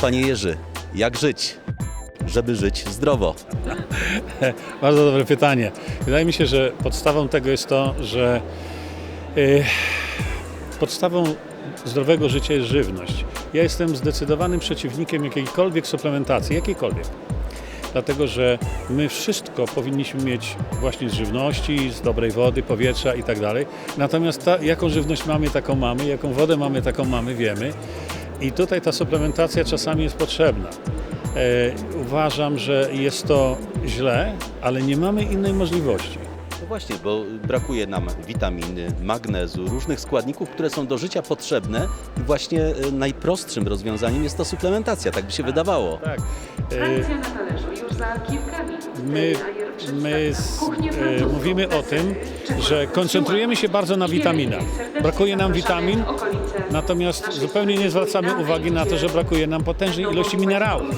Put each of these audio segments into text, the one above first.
Panie Jerzy, jak żyć, żeby żyć zdrowo? Bardzo dobre pytanie. Wydaje mi się, że podstawą tego jest to, że y, podstawą zdrowego życia jest żywność. Ja jestem zdecydowanym przeciwnikiem jakiejkolwiek suplementacji, jakiejkolwiek. Dlatego, że my wszystko powinniśmy mieć właśnie z żywności, z dobrej wody, powietrza i tak dalej. Natomiast ta, jaką żywność mamy, taką mamy, jaką wodę mamy, taką mamy, wiemy. I tutaj ta suplementacja czasami jest potrzebna. E, uważam, że jest to źle, ale nie mamy innej możliwości. No właśnie, bo brakuje nam witaminy, magnezu, różnych składników, które są do życia potrzebne i właśnie e, najprostszym rozwiązaniem jest to suplementacja, tak by się wydawało. Tak. E, Tradycja na talerzu już za kilka minut. My, przedstawia my z, e, mówimy o tym, że koncentrujemy się bardzo na witaminach. Brakuje nam witamin, natomiast zupełnie nie zwracamy uwagi na to, że brakuje nam potężnej ilości minerałów.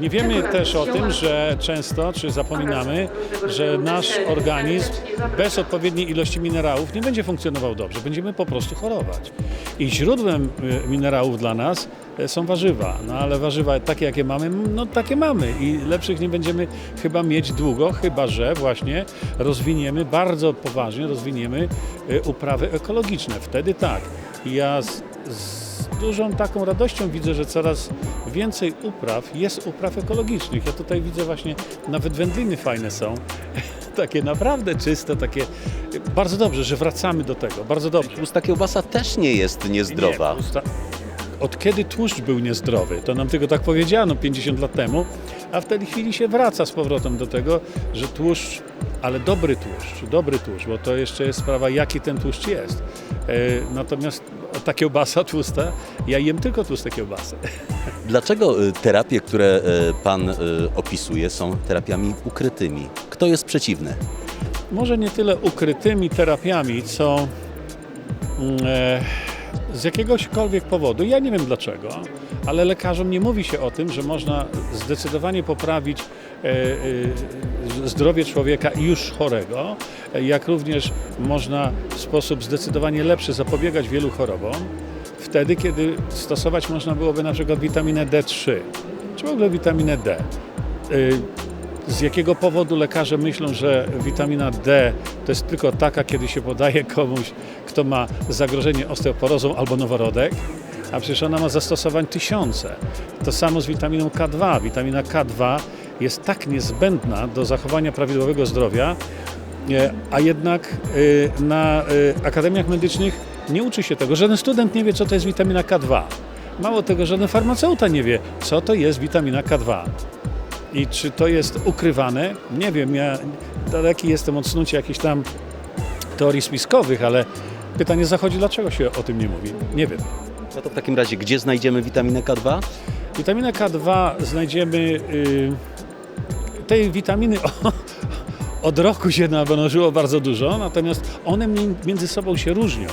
Nie wiemy też o tym, że często, czy zapominamy, że nasz organizm bez odpowiedniej ilości minerałów nie będzie funkcjonował dobrze. Będziemy po prostu chorować. I źródłem y, minerałów dla nas y, są warzywa. No ale warzywa takie, jakie mamy, no takie mamy. I lepszych nie będziemy chyba mieć długo, chyba że właśnie rozwiniemy, bardzo poważnie rozwiniemy y, uprawy ekologiczne. Wtedy tak. Ja z, z dużą taką radością widzę, że coraz więcej upraw jest upraw ekologicznych. Ja tutaj widzę właśnie, nawet wędliny fajne są. Takie naprawdę czyste, takie bardzo dobrze, że wracamy do tego, bardzo dobrze. Tłusta kiełbasa też nie jest niezdrowa. Nie, tłusta- Od kiedy tłuszcz był niezdrowy? To nam tylko tak powiedziano 50 lat temu, a w tej chwili się wraca z powrotem do tego, że tłuszcz, ale dobry tłuszcz, dobry tłuszcz, bo to jeszcze jest sprawa, jaki ten tłuszcz jest. E, Natomiast ta kiełbasa tłusta, ja jem tylko tłuste kiełbasy. Dlaczego y, terapie, które y, Pan y, opisuje, są terapiami ukrytymi? Kto jest przeciwny? może nie tyle ukrytymi terapiami, co mm, e, z jakiegośkolwiek powodu, ja nie wiem dlaczego, ale lekarzom nie mówi się o tym, że można zdecydowanie poprawić e, e, zdrowie człowieka już chorego, e, jak również można w sposób zdecydowanie lepszy zapobiegać wielu chorobom, wtedy, kiedy stosować można byłoby na przykład witaminę D3, czy w ogóle witaminę D. Y, z jakiego powodu lekarze myślą, że witamina D to jest tylko taka, kiedy się podaje komuś, kto ma zagrożenie osteoporozą albo noworodek, a przecież ona ma zastosowań tysiące. To samo z witaminą K2. Witamina K2 jest tak niezbędna do zachowania prawidłowego zdrowia, e, a jednak e, na e, akademiach medycznych nie uczy się tego. Żaden student nie wie, co to jest witamina K2. Mało tego, żaden farmaceuta nie wie, co to jest witamina K2. I czy to jest ukrywane? Nie wiem, ja daleki jestem od snucia jakichś tam teorii spiskowych, ale pytanie zachodzi, dlaczego się o tym nie mówi? Nie wiem. No to w takim razie, gdzie znajdziemy witaminę K2? Witaminę K2 znajdziemy, y, tej witaminy o, od roku się namnożyło bardzo dużo, natomiast one mi- między sobą się różnią.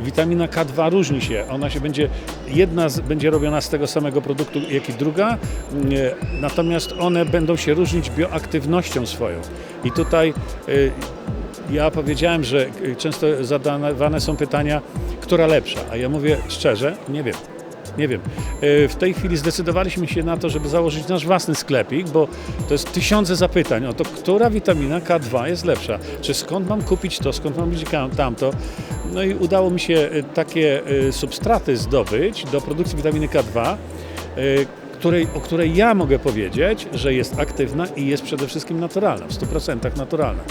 Witamina K2 różni się. Ona się będzie, jedna z, będzie robiona z tego samego produktu, jak i druga, nie, natomiast one będą się różnić bioaktywnością swoją. I tutaj y, ja powiedziałem, że często zadawane są pytania, która lepsza, a ja mówię szczerze, nie wiem. Nie wiem. Y, W tej chwili zdecydowaliśmy się na to, żeby założyć nasz własny sklepik, bo to jest tysiące zapytań o to, która witamina K2 jest lepsza. Czy skąd mam kupić to, skąd mam kupić tamto. No i udało mi się y, takie y, substraty zdobyć do produkcji witaminy K2, y, której, o której ja mogę powiedzieć, że jest aktywna i jest przede wszystkim naturalna, w 100% naturalna.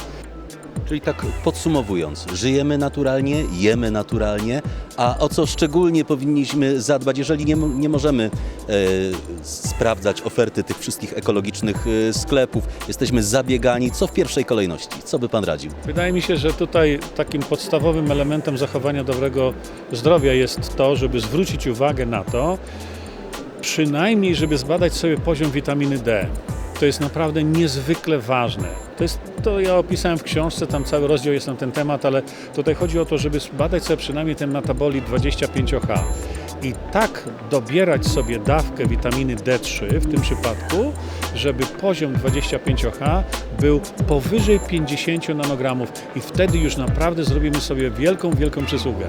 Czyli tak podsumowując, żyjemy naturalnie, jemy naturalnie, a o co szczególnie powinniśmy zadbać, jeżeli nie, nie możemy e, sprawdzać oferty tych wszystkich ekologicznych e, sklepów, jesteśmy zabiegani, co w pierwszej kolejności? Co by Pan radził? Wydaje mi się, że tutaj takim podstawowym elementem zachowania dobrego zdrowia jest to, żeby zwrócić uwagę na to, przynajmniej żeby zbadać sobie poziom witaminy D. To jest naprawdę niezwykle ważne. To jest, to ja opisałem w książce, tam cały rozdział jest na ten temat, ale tutaj chodzi o to, żeby zbadać sobie przynajmniej ten metabolit 25H. I tak dobierać sobie dawkę witaminy D3 w tym przypadku, żeby poziom 25H był powyżej 50 nanogramów i wtedy już naprawdę zrobimy sobie wielką, wielką przysługę.